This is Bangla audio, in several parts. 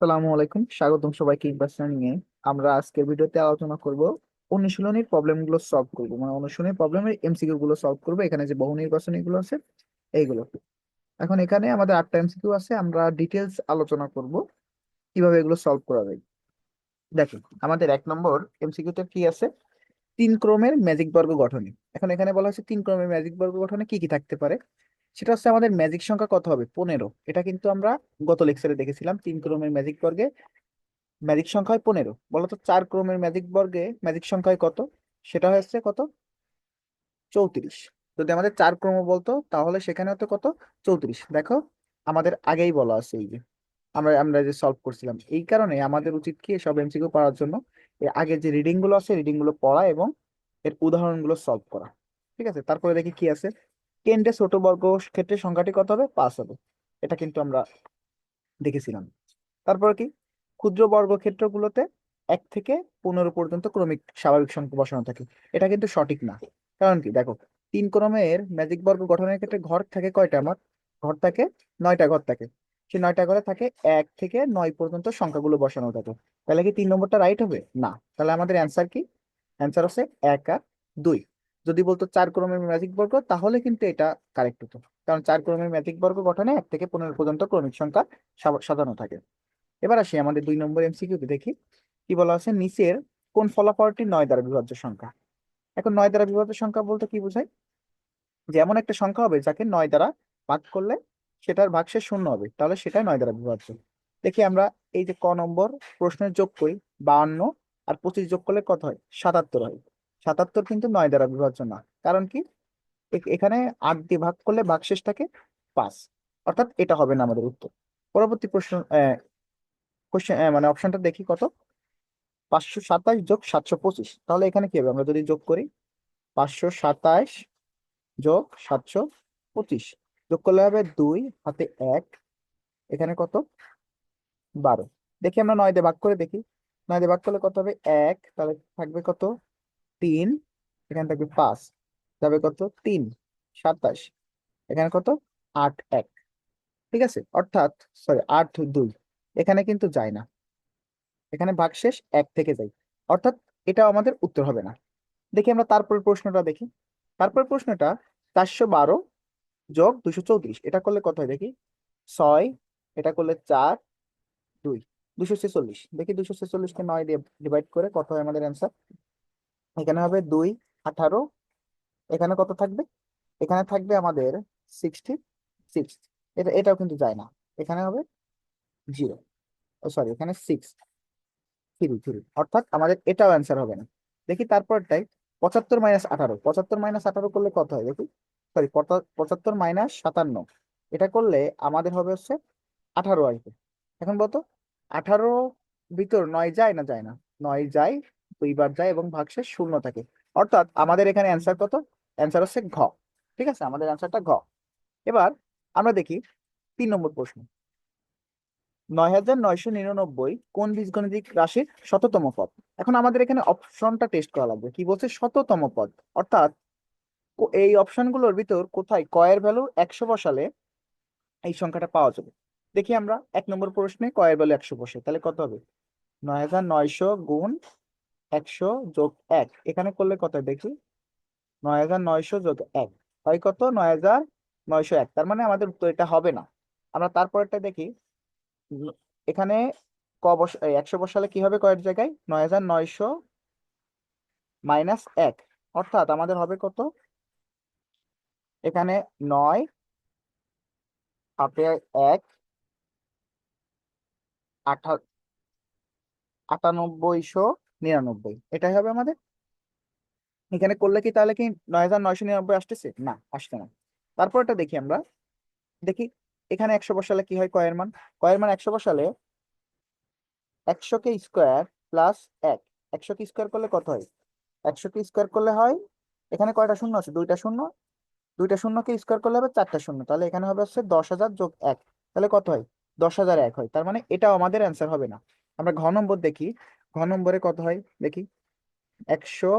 আসসালামু আলাইকুম, স্বাগতম সবাইকে ইনভার্সিটি নিয়ে আমরা আজকের ভিডিওতে আলোচনা করব অনুশীলনীর প্রবলেমগুলো সলভ করব। মানে অনুশীলনীর প্রবলেমের এমসিকিউ গুলো সলভ করব। এখানে যে বহু নির্বাচনী গুলো আছে, এইগুলো। এখন এখানে আমাদের আটটা এমসিকিউ আছে, আমরা ডিটেলস আলোচনা করব, কীভাবে এগুলো সলভ করা যায়। দেখেন আমাদের এক নম্বর এমসিকিউতে কি আছে? তিন ক্রমের ম্যাজিক বর্গ গঠনে। এখন এখানে বলা হচ্ছে তিন ক্রমের ম্যাজিক বর্গ গঠনে কি কি থাকতে পারে? সেটা হচ্ছে আমাদের ম্যাজিক সংখ্যা কত হবে? পনেরো। এটা কিন্তু আমরা গত লেকচারে দেখেছিলাম, তিন ক্রমের ম্যাজিক বর্গে। ম্যাজিক সংখ্যা হয় পনেরো। বলতো চার ক্রমের ম্যাজিক বর্গে ম্যাজিক সংখ্যা হয় কত? সেটা হচ্ছে কত? চৌত্রিশ। যদি আমাদের চার ক্রম বলতো, তাহলে সেখানে হতো কত? চৌত্রিশ। দেখো, আমাদের আগেই বলা আছে এই যে। আমরা আমরা যে সলভ করছিলাম। এই কারণে আমাদের উচিত কি সব এমসিকিউ পড়ার জন্য আগে যে রিডিংগুলো আছে রিডিংগুলো পড়া এবং এর উদাহরণগুলো সলভ করা। ঠিক আছে? তারপরে দেখি কি আছে। কেন্দ্রে ছোট বর্গ ক্ষেত্রে সংখ্যাটি কত হবে? পাঁচ হবে। এটা কিন্তু আমরা দেখেছিলাম। তারপরে কি? ক্ষুদ্র বর্গক্ষেত্রগুলোতে এক থেকে পনেরো পর্যন্ত ক্রমিক স্বাভাবিক সংখ্যা বসানো থাকে। এটা কিন্তু সঠিক না। কারণ কি? দেখো, তিন ক্রমের ম্যাজিক বর্গ গঠনের ক্ষেত্রে ঘর থাকে কয়টা আমার? ঘর থাকে নয়টা ঘর থাকে। সেই নয়টা ঘরে থাকে এক থেকে নয় পর্যন্ত সংখ্যাগুলো বসানো থাকে। তাহলে কি তিন নম্বরটা রাইট হবে? না। তাহলে আমাদের অ্যান্সার কি? অ্যান্সার হচ্ছে এক আর দুই। যদি বলতো চার ক্রমের ম্যাজিক বর্গ, তাহলে কিন্তু এটা কারেক্ট হতো। কারণ চার ক্রমের ম্যাজিক বর্গ গঠনে এক থেকে পনেরো পর্যন্ত ক্রমিক সংখ্যা সা- সাজানো থাকে। এবার আসি আমাদের দুই নম্বর এমসিকিউতে দেখি। কি বলা আছে? নিচের কোন ফলাফলটি নয় দ্বারা বিভাজ্য সংখ্যা? এখন নয় দ্বারা বিভাজ্য সংখ্যা বলতে কি বোঝায়? যে এমন একটা সংখ্যা হবে যাকে নয় দ্বারা ভাগ করলে সেটার ভাগশেষ শূন্য হবে। তাহলে সেটাই নয় দ্বারা বিভাজ্য দেখি আমরা এই যে ক নম্বর প্রশ্নের যোগ করি, বাহান্ন, আর পঁচিশ যোগ করলে কত হয়? সাতাত্তর হয়। সাতাত্তর কিন্তু নয় দ্বারা বিভাজ্য না। কারণ কি? এখানে আট দিয়ে ভাগ করলে ভাগশেষ থাকে পাঁচ। অর্থাৎ এটা হবে না আমাদের উত্তর। পরবর্তী প্রশ্ন কোশ্চেন মানে অপশনটা দেখি কত? পাঁচশো সাতাশ যোগ সাতশো পঁচিশ। তাহলে এখানে কি হবে? আমরা যদি যোগ করি, পাঁচশো সাতাশ যোগ সাতশো পঁচিশ। যোগ করলে হবে দুই, হাতে এক। এখানে কত? বারো। দেখি আমরা নয় দিয়ে ভাগ করে দেখি। নয় দিয়ে ভাগ করলে কত হবে? এক। তাহলে থাকবে কত? তিন, এখানে থাকবে পাঁচ, যাবে কত? তিন, সাতাশ। এখানে কত? আট, এক। ঠিক আছে? অর্থাৎ সরি আট, দুই। এখানে কিন্তু যায় না। এখানে ভাগশেষ এক থেকে যায়। অর্থাৎ এটা আমাদের উত্তর হবে না। দেখি আমরা তারপর প্রশ্নটা দেখি। তারপর প্রশ্নটা, চারশো বারো যোগ দুশো চৌত্রিশ, এটা করলে কত হয় দেখি? ছয়, এটা করলে চার, দুই। দুশো ছেচল্লিশ। দেখি দুশো ছেচল্লিশকে নয় দিয়ে ডিভাইড করে কত হয় আমাদের অ্যান্সার এখানে হবে দুই, আঠারো। এখানে কত থাকবে? এখানে থাকবে আমাদের সিক্সটি সিক্স এটা, এটাও কিন্তু যায় না। এখানে হবে জিরো সরি এখানে সিক্স থ্রি থ্রি। অর্থাৎ আমাদের এটাও অ্যান্সার হবে না। দেখি তারপরটাই। পঁচাত্তর মাইনাস আঠারো। পঁচাত্তর মাইনাস আঠারো করলে কত হয়? দেখি। সরি পঁচাত্তর মাইনাস সাতান্ন। এটা করলে আমাদের হবে হচ্ছে আঠারো আসবে। এখন বলতো, আঠারো ভিতর নয় যায় না যায় না? নয় যায় দুইবার যায় এবং ভাগশেষ শূন্য থাকে। অর্থাৎ আমাদের এখানে অ্যান্সার কত? অ্যান্সার হচ্ছে ঘ। ঠিক আছে? আমাদের অ্যান্সারটা ঘ। এবার আমরা দেখি তিন নম্বর প্রশ্ন। নয় হাজার নয়শো নিরানব্বই কোন বীজগণিতিক রাশির শততম পদ? এখন আমাদের এখানে অপশনটা টেস্ট করা লাগবে। কি বলছে? শততম পদ। অর্থাৎ এই অপশনগুলোর ভিতর কোথায় কয়ের ভ্যালু একশো বসালে এই সংখ্যাটা পাওয়া যাবে। দেখি আমরা এক নম্বর প্রশ্নে কয়ের ভ্যালু একশো বসে। তাহলে কত হবে? নয় হাজার নয়শো গুণ একশো যোগ এক, এখানে করলে কত দেখি? নয় হাজার নয়শো যোগ এক, হয় কত? নয় হাজার নয়শো এক, তার মানে আমাদের উত্তর এটা হবে না। আমরা তারপরটা দেখি। এখানে ক বস একশো বসালে কি হবে কয়েক জায়গায়? নয় হাজার নয়শো মাইনাস এক, অর্থাৎ আমাদের হবে কত? এখানে নয়, হাতে এক, আঠা, আটানব্বইশো নিরানব্বই। এটাই হবে আমাদের? এখানে করলে কি তাহলে কি নয় হাজার নয়শো নিরানব্বই আসতেছে? না, আসছে না। তারপর এটা দেখি আমরা। দেখি, এখানে একশো বসালে কি হয় কয়ের মান? কয়ের মান একশো বসালে একশো কে স্কোয়ার প্লাস এক। একশো কে স্কোয়ার করলে কত হয়? একশো কে স্কোয়ার করলে হয়, এখানে কয়টা শূন্য আছে? দুইটা শূন্য। দুইটা শূন্যকে স্কোয়ার করলে হবে চারটা শূন্য। তাহলে এখানে হবে হচ্ছে দশ হাজার যোগ এক। তাহলে কত হয়? দশ হাজার এক হয়। তার মানে এটাও আমাদের অ্যান্সার হবে না। আমরা ঘ নম্বর দেখি। ঘ নম্বরে কত হয়? দেখি। একশো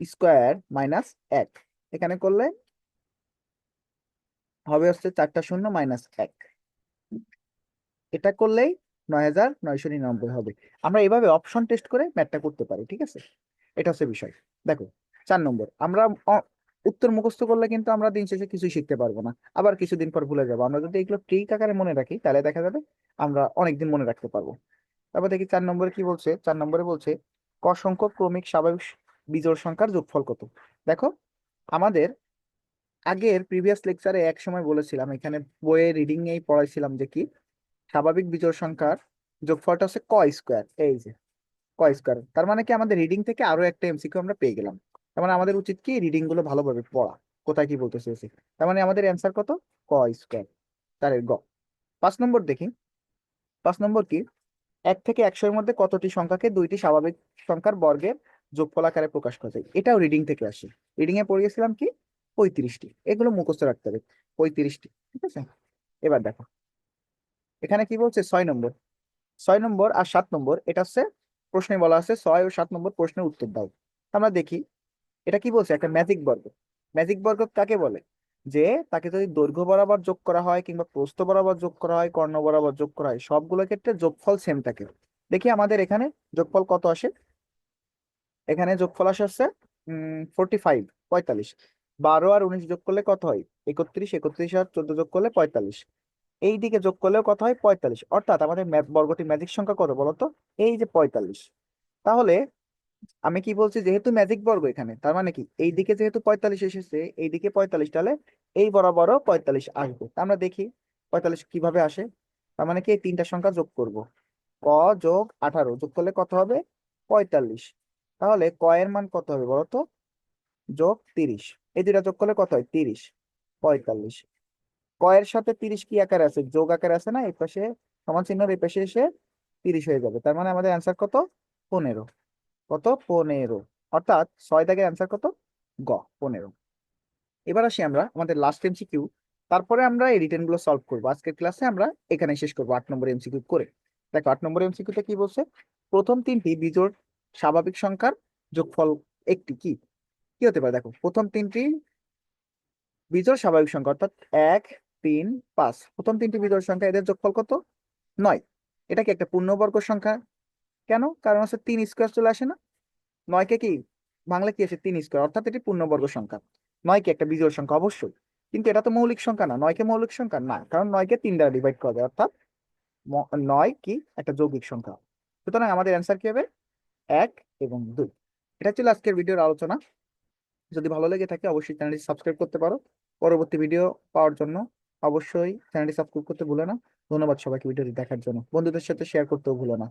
স্কোয়ার মাইনাস এক। এখানে করলে হবে হচ্ছে চারটা শূন্য মাইনাস এক। এটা করলেই নয় হাজার নয়শো নিরানব্বই হবে। আমরা এভাবে অপশন টেস্ট করে ম্যাথটা করতে পারি, ঠিক আছে? এটা হচ্ছে বিষয়। দেখো, চার নম্বর। আমরা উত্তর মুখস্থ করলে কিন্তু আমরা দিন শেষে কিছুই শিখতে পারব না। আবার কিছুদিন পর ভুলে যাব। আমরা যদি এগুলো ট্রিক আকারে মনে রাখি, তাহলে দেখা যাবে আমরা অনেকদিন মনে রাখতে পারব। তারপর দেখি চার নম্বরে কি বলছে? চার নম্বরে বলছে, ক সংখ্যক ক্রমিক স্বাভাবিক বিজোড় সংখ্যার যোগফল কত? দেখো, আমাদের আগের প্রিভিয়াস লেকচারে এক সময় বলেছিলাম, এখানে বইয়ে রিডিং এই পড়াইছিলাম যে কি, স্বাভাবিক বিজোড় সংখ্যার যোগফলটা হচ্ছে ক স্কোয়ার, এই যে, ক স্কোয়ার। তার মানে কি আমাদের রিডিং থেকে আরও একটা এমসিকিউ আমরা পেয়ে গেলাম। তার মানে আমাদের উচিত কি রিডিংগুলো ভালোভাবে পড়া, কোথায় কি বলতে চেয়েছি তার মানে আমাদের অ্যান্সার কত? ক স্কোয়ার, তার গ। পাঁচ নম্বর দেখি, পাঁচ নম্বর কি? এক থেকে একশো এর মধ্যে কতটি সংখ্যাকে দুইটি স্বাভাবিক সংখ্যার বর্গের যোগফল আকারে প্রকাশ করা যায়? এটাও রিডিং থেকে আসে। রিডিং এ পড়িয়েছিলাম কি? পঁয়ত্রিশটি। এগুলো মুখস্থ রাখতে হবে। পঁয়ত্রিশটি, ঠিক আছে? এবার দেখো। এখানে কি বলছে? ছয় নম্বর। ছয় নম্বর আর সাত নম্বর, এটা হচ্ছে প্রশ্নে বলা আছে, ছয় ও সাত নম্বর প্রশ্নের উত্তর দাও। আমরা দেখি, এটা কি বলছে? একটা ম্যাজিক বর্গ। ম্যাজিক বর্গ কাকে বলে? যে তাকে যদি দৈর্ঘ্য বরাবর যোগ করা হয় কিংবা প্রস্থ বরাবর যোগ করা হয়, কর্ণ বরাবর যোগ করা হয় সবগুলোর ক্ষেত্রে যোগফল সেম থাকে। দেখি আমাদের এখানে যোগফল কত আসে? এখানে যোগফল আসে হচ্ছে ফোরটি ফাইভ পঁয়তাল্লিশ। বারো আর উনিশ যোগ করলে কত হয়? একত্রিশ একত্রিশ আর চোদ্দ যোগ করলে পঁয়তাল্লিশ। এই দিকে যোগ করলেও কত হয়? পঁয়তাল্লিশ। অর্থাৎ আমাদের বর্গটি ম্যাজিক সংখ্যা কত বলতো? এই যে পঁয়তাল্লিশ। তাহলে আমি কি বলছি, যেহেতু ম্যাজিক বর্গ এখানে, তার মানে কি? এই দিকে যেহেতু পঁয়তাল্লিশ এসেছে এই দিকে পঁয়তাল্লিশ তাহলে এই বরাবরও পঁয়তাল্লিশ আসবে। আমরা দেখি পঁয়তাল্লিশ কীভাবে আসে। তার মানে কি, এই তিনটা সংখ্যা যোগ করব। ক যোগ আঠারো, যোগ করলে কত হবে? পঁয়তাল্লিশ। তাহলে ক এর মান কত হবে বলতো যোগ তিরিশ। এই দুটা যোগ করলে কত হয়? তিরিশ। পঁয়তাল্লিশ। ক এর সাথে তিরিশ কি আকারে আছে? যোগ আকারে আছে না? এই পাশে সমান চিহ্ন, এই পাশে এসে তিরিশ হয়ে যাবে। তার মানে আমাদের অ্যান্সার কত? পনেরো। কত? পনেরো। অর্থাৎ ছয় দাগের অ্যান্সার কত? গ, পনেরো। এবার আসি আমরা আমাদের লাস্ট এমসিকিউ তারপরে আমরা এই রিটেনগুলো সলভ করব। আজকের ক্লাসে আমরা এখানে শেষ করব আট নম্বর এমসিকিউ করে। দেখো, আট নম্বর এমসিকিউতে কি বলছে? প্রথম তিনটি বিজোড় স্বাভাবিক সংখ্যার যোগফল একটি কি? কি হতে পারে? দেখো, প্রথম তিনটি বিজোড় স্বাভাবিক সংখ্যা, অর্থাৎ এক, তিন, পাঁচ। প্রথম তিনটি বিজোড় সংখ্যা, এদের যোগফল কত? নয়। এটা কি একটা পূর্ণবর্গ সংখ্যা? কেন? কারণ হচ্ছে তিন স্কোয়ার চলে আসে না। নয়কে কি? বাংলা কি আসে তিন স্কোয়ার অর্থাৎ এটি পূর্ণবর্গ সংখ্যা। নয় কি একটা বিজোড় সংখ্যা, অবশ্যই। কিন্তু এটা তো মৌলিক সংখ্যা না। নয়কে মৌলিক সংখ্যা না। কারণ নয়কে তিন দ্বারা ডিভাইড করা যায়। অর্থাৎ নয় কি? একটা যৌগিক সংখ্যা। সুতরাং আমাদের অ্যান্সার কি হবে? এক এবং দুই। এটা ছিল আজকের ভিডিওর আলোচনা। যদি ভালো লেগে থাকে, অবশ্যই চ্যানেলটি সাবস্ক্রাইব করতে পারো। পরবর্তী ভিডিও পাওয়ার জন্য অবশ্যই চ্যানেলটি সাবস্ক্রাইব করতে ভুলো না। ধন্যবাদ সবাইকে ভিডিওটি দেখার জন্য। বন্ধুদের সাথে শেয়ার করতেও ভুলো না।